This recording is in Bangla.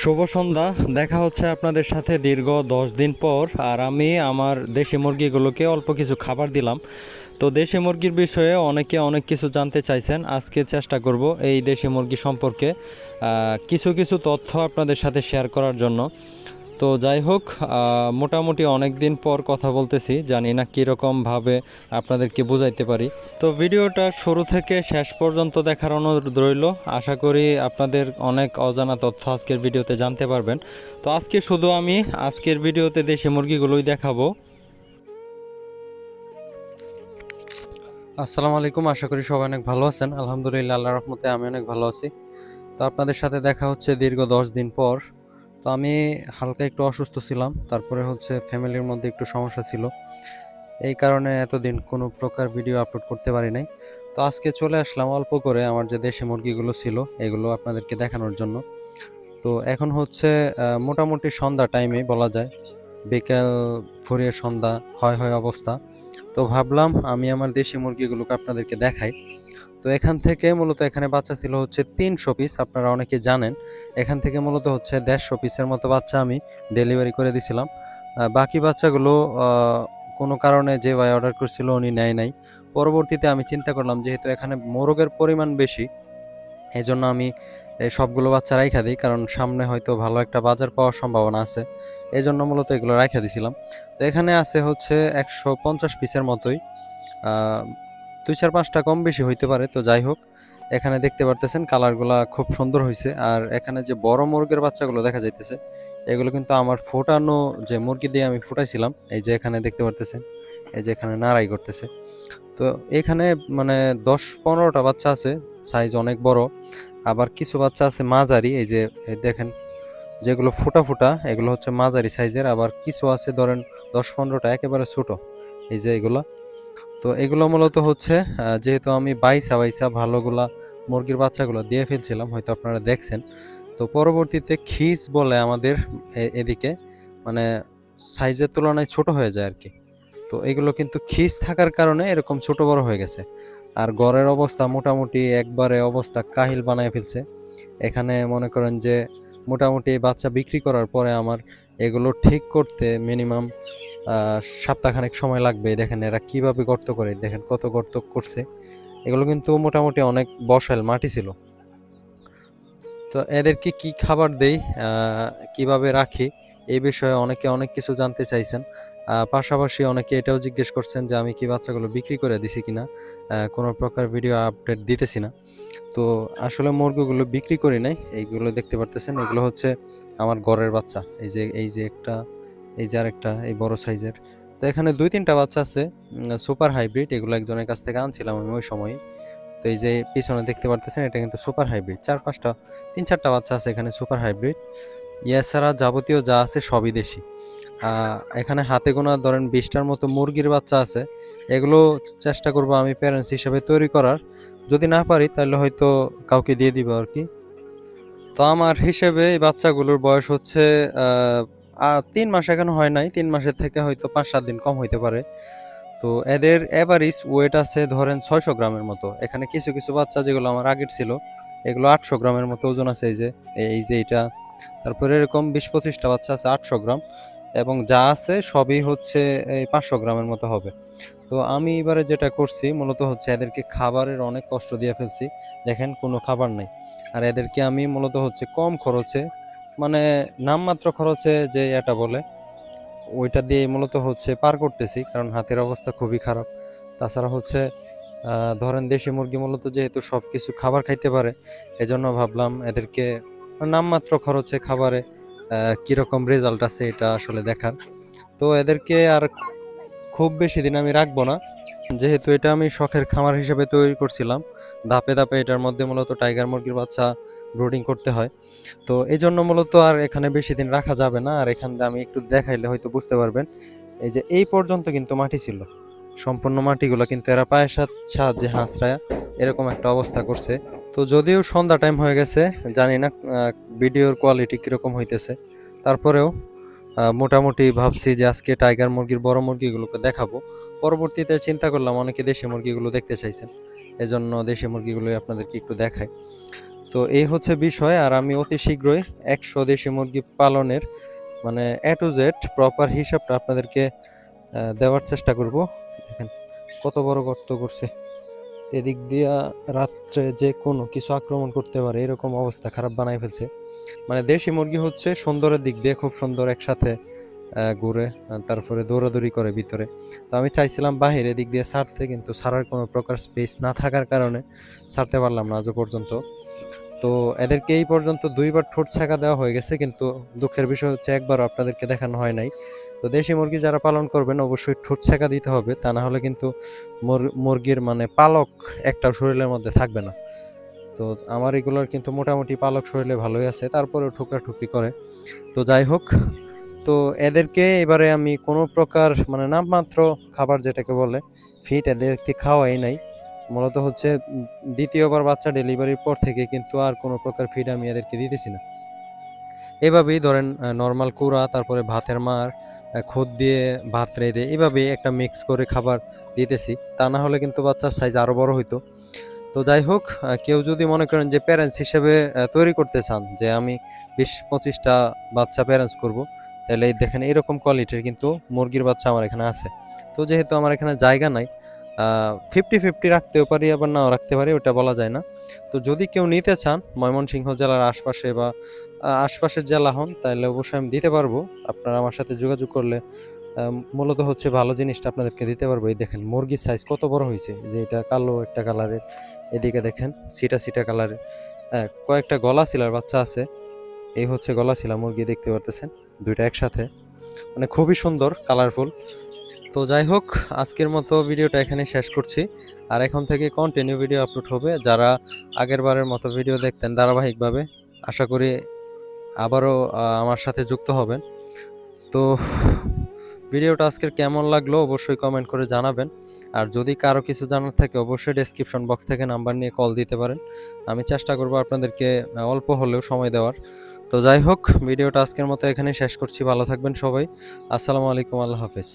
শুভ সন্ধ্যা। দেখা হচ্ছে আপনাদের সাথে দীর্ঘ দশ দিন পর। আর আমি আমার দেশি মুরগিগুলোকে অল্প কিছু খাবার দিলাম। তো দেশি মুরগির বিষয়ে অনেকে অনেক কিছু জানতে চাইছেন। আজকে চেষ্টা করব এই দেশি মুরগি সম্পর্কে কিছু কিছু তথ্য আপনাদের সাথে শেয়ার করার জন্য। তো যাই হোক মোটামুটি অনেক দিন পর কথা বলতেছি, জানি না কীরকমভাবে আপনাদেরকে বুঝাইতে পারি। তো ভিডিওটা শুরু থেকে শেষ পর্যন্ত দেখার অনুরোধ রইল। আশা করি আপনাদের অনেক অজানা তথ্য আজকের ভিডিওতে জানতে পারবেন। তো আজকে শুধু আমি, আজকের ভিডিওতে দেশি মুরগিগুলোই দেখাবো। আসসালামু আলাইকুম, আশা করি সবাই অনেক ভালো আছেন। আলহামদুলিল্লাহ আল্লাহ রহমতে আমি অনেক ভালো আছি। তো আপনাদের সাথে দেখা হচ্ছে দীর্ঘ দশ দিন পর। তো আমি হালকা একটু অসুস্থ ছিলাম। তারপরে হচ্ছে ফ্যামিলির মধ্যে একটু সমস্যা ছিল। এই কারণে এতদিন কোনো প্রকার ভিডিও আপলোড করতে পারি নাই। তো আজকে চলে আসলাম অল্প করে আমার যে দেশি মুরগিগুলো ছিল, এগুলো আপনাদেরকে দেখানোর জন্য। তো এখন হচ্ছে মোটামুটি সন্ধ্যা টাইমে বলা যায়। বিকেল ফুরিয়ে সন্ধ্যা, হয় হয় অবস্থা। তো ভাবলাম আমি আমার দেশি মুরগিগুলোকে আপনাদেরকে দেখাই। তো এখান থেকে মূলত এখানে বাচ্চা ছিল হচ্ছে তিনশো পিস আপনারা অনেকে জানেন। এখান থেকে মূলত হচ্ছে দেড়শো পিসের মতো বাচ্চা আমি ডেলিভারি করে দিছিলাম। বাকি বাচ্চাগুলো কোনো কারণে যে ভাই অর্ডার করছিল উনি নেয় নাই। পরবর্তীতে আমি চিন্তা করলাম যেহেতু এখানে মোরগের পরিমাণ বেশি এই জন্য আমি সবগুলো বাচ্চা রাইখা দিই, কারণ সামনে হয়তো ভালো একটা বাজার পাওয়ার সম্ভাবনা আছে। এই জন্য মূলত এগুলো রাইখা দিছিলাম। তো এখানে আছে হচ্ছে একশো পঞ্চাশ পিসের মতোই দুই চার পাঁচটা কম বেশি হইতে পারে, তো যাই হোক। এখানে দেখতে পারতেছেন কালারগুলা খুব সুন্দর হয়েছে আর এখানে যে বড় মুরগের বাচ্চাগুলো দেখা যাইতেছে, এগুলো কিন্তু আমার ফোটানো যে মুরগি দিয়ে আমি ফুটাইছিলাম, এই যে এখানে দেখতে পারতেছেন, এই যে এখানে নাড়াই করতেছে। তো এখানে মানে দশ পনেরোটা বাচ্চা আছে সাইজ অনেক বড়। আবার কিছু বাচ্চা আছে মাঝারি, এই যে দেখেন, যেগুলো ফুটা ফুটা, এগুলো হচ্ছে মাঝারি সাইজের আবার কিছু আছে ধরেন দশ পনেরোটা, একেবারে ছোটো, এই যে এগুলো। তো এগুলো মূলত হচ্ছে যেহেতু আমি বাইসা বাইসা ভালোগুলা মুরগির বাচ্চাগুলো দিয়ে ফেলছিলাম, হয়তো আপনারা দেখছেন। তো পরবর্তীতে খিস বলে আমাদের এদিকে মানে সাইজের তুলনায় ছোট হয়ে যায় আর কি তো এগুলো কিন্তু খিস থাকার কারণে এরকম ছোট বড় হয়ে গেছে। আর গড়ের অবস্থা মোটামুটি একবারে অবস্থা কাহিল বানায় ফেলছে। এখানে মনে করেন যে মোটামুটি বাচ্চা বিক্রি করার পরে আমার এগুলো ঠিক করতে মিনিমাম সপ্তাহখানেক সময় লাগবে, দেখেন এরা কীভাবে গর্ত করে, দেখেন কত গর্ত করছে। এগুলো কিন্তু মোটামুটি অনেক বসাল মাটি ছিল। তো এদেরকে কি খাবার দেই কীভাবে রাখি, এই বিষয়ে অনেকে অনেক কিছু জানতে চাইছেন। পাশাপাশি অনেকে এটাও জিজ্ঞেস করছেন যে আমি কি বাচ্চাগুলো বিক্রি করে দিছি কিনা কোনো প্রকার ভিডিও আপডেট দিতেছি না। তো আসলে মুরগিগুলো বিক্রি করি নাই, এইগুলো দেখতে পারতেছেন, এগুলো হচ্ছে আমার ঘরের বাচ্চা। এই যে এই যে একটা এই যে আরেকটা, এই বড় সাইজের। তো এখানে দুই, তিনটা বাচ্চা আছে সুপার হাইব্রিড, এগুলো একজনের কাছ থেকে আনছিলাম আমি ওই সময়। তো এই যে পিছনে দেখতে পারতেছেন, এটা কিন্তু সুপার হাইব্রিড। চার, পাঁচটা, তিন, চারটা বাচ্চা আছে এখানে সুপার হাইব্রিড। এছাড়া যাবতীয় যা আছে সবই দেশি। এখানে হাতে গোনা ধরেন বিশটার মতো মুরগির বাচ্চা আছে। এগুলো চেষ্টা করব আমি প্যারেন্টস হিসেবে তৈরি করার। যদি না পারি, তাহলে হয়তো কাউকে দিয়ে দিব আর কি। তো আমার হিসেবে এই বাচ্চাগুলোর বয়স হচ্ছে আহ, তিন মাস এখনও হয় নাই তিন মাসের থেকে হয়তো পাঁচ সাত দিন কম হইতে পারে। তো এদের এভারেজ ওয়েট আছে ধরেন ছয়শো গ্রামের মতো। এখানে কিছু কিছু বাচ্চা যেগুলো আমার আগের ছিল এগুলো আটশো গ্রামের মতো ওজন আছে এই যে এই যে এটা। তারপরে এরকম বিশ পঁচিশটা বাচ্চা আছে আটশো গ্রাম এবং যা আছে সবই হচ্ছে এই পাঁচশো গ্রামের মতো হবে। তো আমি এবারে যেটা করছি মূলত হচ্ছে এদেরকে খাবারের অনেক কষ্ট দিয়ে ফেলছি। দেখেন কোনো খাবার নাই। আর এদেরকে আমি মূলত হচ্ছে কম খরচে মানে নামমাত্র খরচে যে এটা বলে, ওইটা দিয়ে মূলত হচ্ছে পার করতেছি, কারণ হাতের অবস্থা খুবই খারাপ। তাছাড়া হচ্ছে ধরেন দেশি মুরগি মূলত যেহেতু সব কিছু খাবার খাইতে পারে, এজন্য ভাবলাম এদেরকে নামমাত্র খরচে খাবারে কীরকম রেজাল্ট আছে এটা আসলে দেখার। তো এদেরকে আর খুব বেশি দিন আমি রাখব না। যেহেতু এটা আমি শখের খামার হিসেবে তৈরি করছিলাম, ধাপে ধাপে এটার মধ্যে মূলত টাইগার মুরগির বাচ্চা ব্রুডিং করতে হয়। তো এই জন্য মূলত আর এখানে বেশি দিন রাখা যাবে না। আর এখান আমি একটু দেখাইলে হয়তো বুঝতে পারবেন। এই যে এই পর্যন্ত কিন্তু মাটি ছিল। সম্পূর্ণ মাটিগুলো কিন্তু এরা পায়ের সাহায্যে হাঁসরায় এরকম একটা অবস্থা করছে। তো যদিও সন্ধ্যা টাইম হয়ে গেছে, জানি না ভিডিওর কোয়ালিটি কীরকম হইতেছে। তারপরেও মোটামুটি ভাবছি যে আজকে টাইগার মুরগির বড় মুরগিগুলোকে দেখাবো। পরবর্তীতে চিন্তা করলাম অনেকে দেশি মুরগিগুলো দেখতে চাইছেন। এজন্য দেশি মুরগিগুলোই আপনাদেরকে একটু দেখাই। তো এই হচ্ছে বিষয়, আর আমি অতি শীঘ্রই একশো দেশি মুরগি পালনের মানে এ টু জেড প্রপার হিসাবটা আপনাদেরকে দেওয়ার চেষ্টা করব। দেখেন কত বড় গর্ত করছে। এদিক দিয়া রাত্রে যে কোনো কিছু আক্রমণ করতে পারে, এরকম অবস্থা খারাপ বানাই ফেলছে। মানে দেশি মুরগি হচ্ছে সুন্দরের দিক দিয়ে খুব সুন্দর একসাথে ঘুরে তারপরে দৌড়াদৌড়ি করে ভিতরে। তো আমি চাইছিলাম বাহিরে, এদিক দিয়ে ছাড়তে, কিন্তু ছাড়ার কোনো প্রকার স্পেস না থাকার কারণে ছাড়তে পারলাম না আজও পর্যন্ত। তো এদেরকে এই পর্যন্ত দুইবার ঠোঁট ছাকা দেওয়া হয়ে গেছে, কিন্তু দুঃখের বিষয় হচ্ছে একবারও আপনাদেরকে দেখানো হয় নাই। তো দেশি মুরগি যারা পালন করবেন, অবশ্যই ঠোঁট ছাকা দিতে হবে, তা না হলে কিন্তু মুরগির মানে পালক একটা শরীরের মধ্যে থাকবে না। তো আমার এগুলোর কিন্তু মোটামুটি পালক শরীরে ভালোই আছে, তারপরেও ঠুকরাঠুকরি করে। তো যাই হোক, তো এদেরকে এবারে আমি কোনো প্রকার মানে নামমাত্র খাবার যেটাকে বলে ফিট এদেরকে খাওয়াই নাই। মূলত হচ্ছে দ্বিতীয়বার বাচ্চা ডেলিভারির পর থেকে কিন্তু আর কোনো প্রকার ফিড আমি এদেরকে দিতেছি না। এভাবেই ধরেন নর্মাল কুড়া, তারপরে ভাতের মার খোদ দিয়ে ভাত রেঁধে এভাবেই একটা মিক্স করে খাবার দিতেছি। তা না হলে কিন্তু বাচ্চার সাইজ আরও বড় হইতো। তো যাই হোক কেউ যদি মনে করেন যে প্যারেন্টস হিসেবে তৈরি করতে চান যে আমি বিশ পঁচিশটা বাচ্চা প্যারেন্টস করব, তাহলে দেখেন এরকম কোয়ালিটির কিন্তু মুরগির বাচ্চা আমার এখানে আছে। তো যেহেতু আমার এখানে জায়গা নাই ফিফটি ফিফটি রাখতেও পারি, আবার নাও রাখতে পারি, ওটা বলা যায় না। তো যদি কেউ নিতে চান, ময়মনসিংহ জেলার আশপাশে বা আশপাশের জেলা হন তাহলে অবশ্যই আমি দিতে পারব। আপনারা আমার সাথে যোগাযোগ করলে মূলত হচ্ছে ভালো জিনিসটা আপনাদেরকে দিতে পারব। এই দেখেন, মুরগির সাইজ কত বড় হয়েছে যে এটা কালো একটা কালারের এদিকে দেখেন সিটা সিটা কালারের কয়েকটা গলা শিলার বাচ্চা আছে। এই হচ্ছে গলা শিলা মুরগি, দেখতে পারতেছেন? দুইটা একসাথে। মানে খুবই সুন্দর কালারফুল তো যাই হোক, আজকের মতো ভিডিওটা এখানে শেষ করছি। আর এখন থেকে কন্টিনিউ ভিডিও আপলোড হবে। যারা আগের বারের মতো ভিডিও দেখতেন ধারাবাহিকভাবে, আশা করি আবারও আমার সাথে যুক্ত হবেন। তো ভিডিওটা আজকের কেমন লাগল অবশ্যই কমেন্ট করে জানাবেন। আর যদি কারও কিছু জানার থাকে, অবশ্যই ডেসক্রিপশন বক্স থেকে নাম্বার নিয়ে কল দিতে পারেন। আমি চেষ্টা করব আপনাদেরকে অল্প হলেও সময় দেওয়ার। তো যাই হোক, ভিডিওটা আজকের মতো এখানে শেষ করছি। ভালো থাকবেন সবাই। আসসালামু আলাইকুম, আল্লাহ হাফেজ।